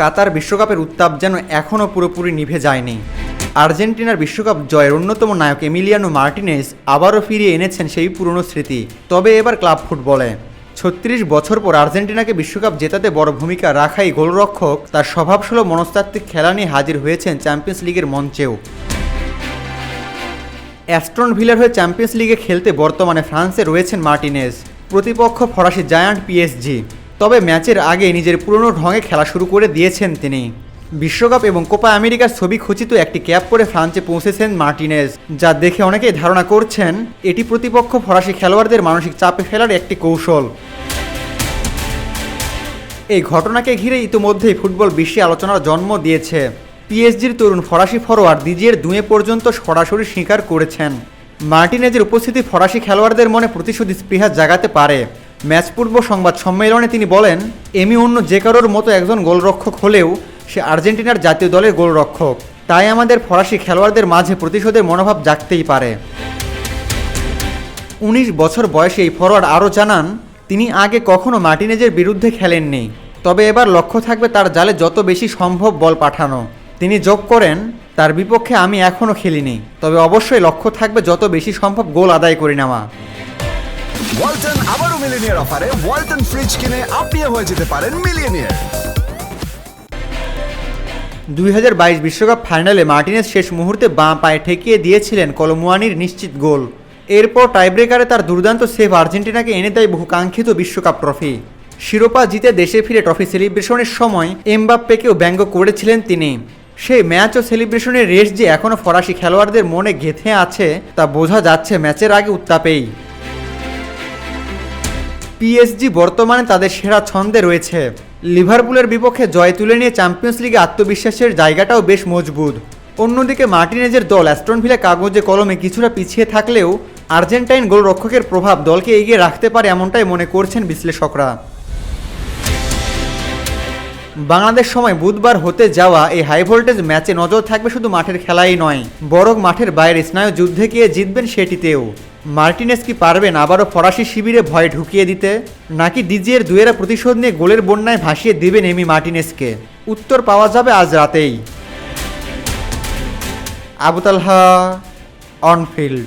কাতার বিশ্বকাপের উত্তাপ যেন এখনও পুরোপুরি নিভে যায়নি। আর্জেন্টিনার বিশ্বকাপ জয়ের অন্যতম নায়ক এমিলিয়ানো মার্টিনেস আবারও ফিরিয়ে এনেছেন সেই পুরনো স্মৃতি। তবে এবার ক্লাব ফুটবলে। ছত্রিশ বছর পর আর্জেন্টিনাকে বিশ্বকাপ জেতাতে বড় ভূমিকা রাখাই গোলরক্ষক, তার স্বভাবসুলভ মনস্তাত্ত্বিক খেলা নিয়ে হাজির হয়েছেন চ্যাম্পিয়ন্স লিগের মঞ্চেও। অ্যাস্ট্রন ভিলার হয়ে চ্যাম্পিয়ন্স লিগে খেলতে বর্তমানে ফ্রান্সে রয়েছেন মার্টিনেস প্রতিপক্ষ ফরাসি জায়ান্ট পিএসজি তবে ম্যাচের আগে নিজের পুরনো ঢঙে খেলা শুরু করে দিয়েছেন তিনি। বিশ্বকাপ এবং কোপা আমেরিকার ছবি খচিত একটি ক্যাপ পরে ফ্রান্সে পৌঁছেছেন মার্টিনেজ, যা দেখে অনেকেই ধারণা করছেন এটি প্রতিপক্ষ ফরাসি খেলোয়াড়দের মানসিক চাপে ফেলার একটি কৌশল। এই ঘটনাকে ঘিরে ইতিমধ্যেই ফুটবল বিশ্বে আলোচনার জন্ম দিয়েছে। পিএসজির তরুণ ফরাসি ফরোয়ার্ড দিজিয়ের দুয়ে পর্যন্ত সরাসরি স্বীকার করেছেন। মার্টিনেজের উপস্থিতি ফরাসি খেলোয়াড়দের মনে প্রতিশোধ স্পৃহা জাগাতে পারে। ম্যাচ পূর্ব সংবাদ সম্মেলনে তিনি বলেন, এমি অন্য যে কারোর মতো একজন গোলরক্ষক হলেও সে আর্জেন্টিনার জাতীয় দলের গোলরক্ষক। তাই আমাদের ফরাসি খেলোয়াড়দের মাঝে প্রতিশোধের মনোভাব জাগতেই পারে। উনিশ বছর বয়সে এই ফরোয়ার্ড আরও জানান, তিনি আগে কখনো মার্টিনেজের বিরুদ্ধে খেলেননি, তবে এবার লক্ষ্য থাকবে তার জালে যত বেশি সম্ভব বল পাঠানো। তিনি যোগ করেন, তার বিপক্ষে আমি এখনও খেলিনি, তবে অবশ্যই লক্ষ্য থাকবে যত বেশি সম্ভব গোল আদায় করে নেওয়া। ওয়ালটন আবারও মিলিনিয়ার অফারে ওয়ালটন ফ্রিজ কিনে আপনিও হয়ে যেতে পারেন মিলিয়নিয়ার। দুই হাজার বাইশ বিশ্বকাপ ফাইনালে মার্টিনেজ শেষ মুহূর্তে বাঁ পায়ে ঠেকিয়ে দিয়েছিলেন কলমুয়ানির নিশ্চিত গোল। এরপর টাইব্রেকারে তার দুর্দান্ত সেভ আর্জেন্টিনাকে এনে দেয় বহু কাঙ্ক্ষিত বিশ্বকাপ ট্রফি। শিরোপা জিতে দেশে ফিরে ট্রফি সেলিব্রেশনের সময় এমবাপ্পেকেও ব্যঙ্গ করেছিলেন তিনি। সেই ম্যাচ ও সেলিব্রেশনের রেস যে এখনও ফরাসি খেলোয়াড়দের মনে গেঁথে আছে তা বোঝা যাচ্ছে ম্যাচের আগে উত্তাপেই। পিএসজি বর্তমানে তাদের সেরা ছন্দে রয়েছে। লিভারপুলের বিপক্ষে জয় তুলে নিয়ে চ্যাম্পিয়ন্স লিগে আত্মবিশ্বাসের জায়গাটাও বেশ মজবুত। অন্যদিকে মার্টিনেজের দল অ্যাস্টন ভিলা কাগজে কলমে কিছুটা পিছিয়ে থাকলেও আর্জেন্টাইন গোলরক্ষকের প্রভাব দলকে এগিয়ে রাখতে পারে এমনটাই মনে করছেন বিশ্লেষকরা। বাংলাদেশ সময় বুধবার হতে যাওয়া এই হাই ভোল্টেজ ম্যাচে নজর থাকবে শুধু মাঠের খেলাই নয়, বরং মাঠের বাইরে স্নায়ু যুদ্ধে গিয়ে জিতবেন সেটিতেও। মার্টিনেস কি পারবেন আবারও ফরাসি শিবিরে ভয় ঢুকিয়ে দিতে? নাকি ডিজিয়ের দুয়েরা প্রতিশোধ নিয়ে গোলের বন্যায় ভাসিয়ে দেবেন এমি মার্টিনেসকে? উত্তর পাওয়া যাবে আজ রাতেই। Abutalha, on field.